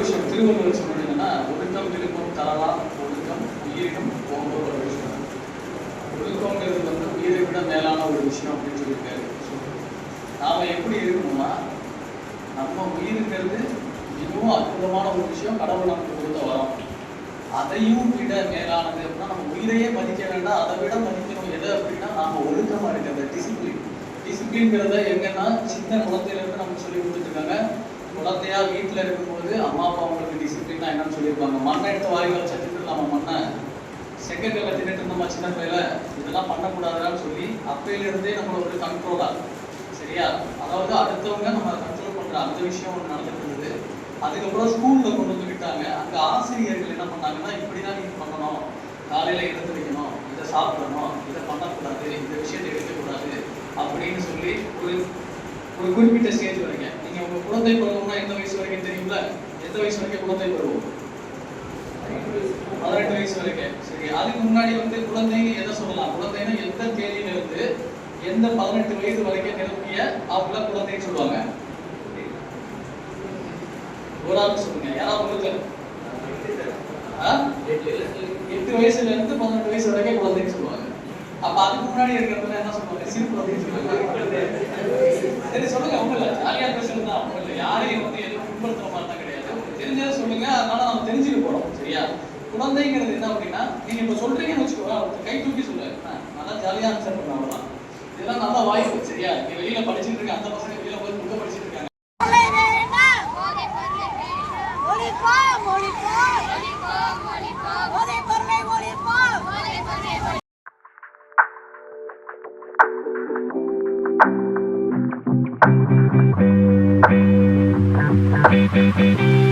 விஷயம் திருவள்ளுவர் சொன்னது என்னன்னா ஒழுக்கம் விருப்பம் தரலாம் ஒழுக்கம் உயிரினம் போன்ற ஒரு விஷயம். ஒழுக்கங்கிறது வந்து உயிரை விட மேலான ஒரு விஷயம் அப்படின்னு சொல்லியிருக்காரு. நாம எப்படி இருக்கணும்னா நம்ம உயிருங்கிறது மிகவும் அற்புதமான ஒரு விஷயம் கடவுள் நமக்கு கொடுத்த வரம். அதையும் விட மேலானது அப்படின்னா நம்ம உயிரையே மதிக்க வேண்டாம் அதை விட மதிக்கணும் எது அப்படின்னா நாம ஒழுக்கமா இருக்கிறது டிசிப்ளின் டிசிப்ளின்ங்கிறத எங்கன்னா சின்ன குழந்தையில இருந்து நம்ம சொல்லி கொடுத்துருக்காங்க. குழந்தையா வீட்டில் இருக்கும்போது அம்மா அப்பா அவங்களுக்கு டிசிப்ளினா என்னன்னு சொல்லியிருப்பாங்க. மண்ணை எடுத்து வாரி வச்சுட்டு நம்ம மண்ணை செங்கக்கல்ல தின்னுட்டு இருந்தோமா சின்ன பிள்ளையில இதெல்லாம் பண்ணக்கூடாதுன்னு சொல்லி அப்பையிலிருந்தே நம்மளை ஒரு கண்ட்ரோலா சரியா? அதாவது அடுத்தவங்க நம்ம கண்ட்ரோல் பண்ற அந்த விஷயம் ஒன்று நடந்துட்டு இருந்தது. அதுக்கப்புறம் ஸ்கூல்ல கொண்டு வந்து விட்டாங்க. அங்க ஆசிரியர்கள் என்ன பண்ணாங்கன்னா இப்படிதான் நீங்க பண்ணணும். காலையில எடுத்து வைக்கணும் இதை சாப்பிடணும். இதை பண்ண இந்த விஷயத்தை எடுக்கக்கூடாது அப்படின்னு சொல்லி ஒரு ஒரு குறிப்பிட்ட ஸ்டேஜ் வரைக்கும். நீங்க உங்க குழந்தை பருவம்னா எந்த வயசு வரைக்கும் தெரியும்ல? எந்த வயசு வரைக்கும் குழந்தை பருவம்? பதினெட்டு வயசு வரைக்கும். சரி அதுக்கு முன்னாடி வந்து குழந்தைங்க எதை சொல்லலாம்? குழந்தைன்னா எந்த தேதியில இருந்து எந்த பதினெட்டு வயசு வரைக்கும் நிரம்பிய அவங்கள குழந்தைன்னு சொல்லுவாங்க. ஒரு ஆள் சொல்லுங்க. யாராவது உங்களுக்கு? எட்டு வயசுல இருந்து பதினெட்டு வயசு வரைக்கும் குழந்தைன்னு சொல்லுவாங்க. அப்ப அதுக்கு முன்னாடி இருக்கிறதுல என்ன சொல்லுவாங்க? சிறு குழந்தைன்னு சொல்லுவாங்க சரி சொல்லுங்க அவங்க இல்ல ஜாலியா பேசுறது தான் அவங்க இல்ல யாரையும் வந்து எதுவும் புண்படுத்துற மாதிரி தான் கிடையாது. தெரிஞ்சதை சொல்லுங்க அதனால நம்ம தெரிஞ்சுக்க போறோம் சரியா? குழந்தைங்கிறது என்ன அப்படின்னா நீங்க இப்ப சொல்றீங்கன்னு வச்சுக்கோங்க அவருக்கு கை தூக்கி சொல்லுவாரு நல்லா ஜாலியா ஆன்சர் பண்ண அவ்வளவுதான். இதெல்லாம் நல்ல வாய்ப்பு சரியா? நீ வெளியில படிச்சுட்டு இருக்க அந்த பசங்க வெளியில போய் புக்க படிச்சுட்டு இருக்காங்க. Thank you. Thank you.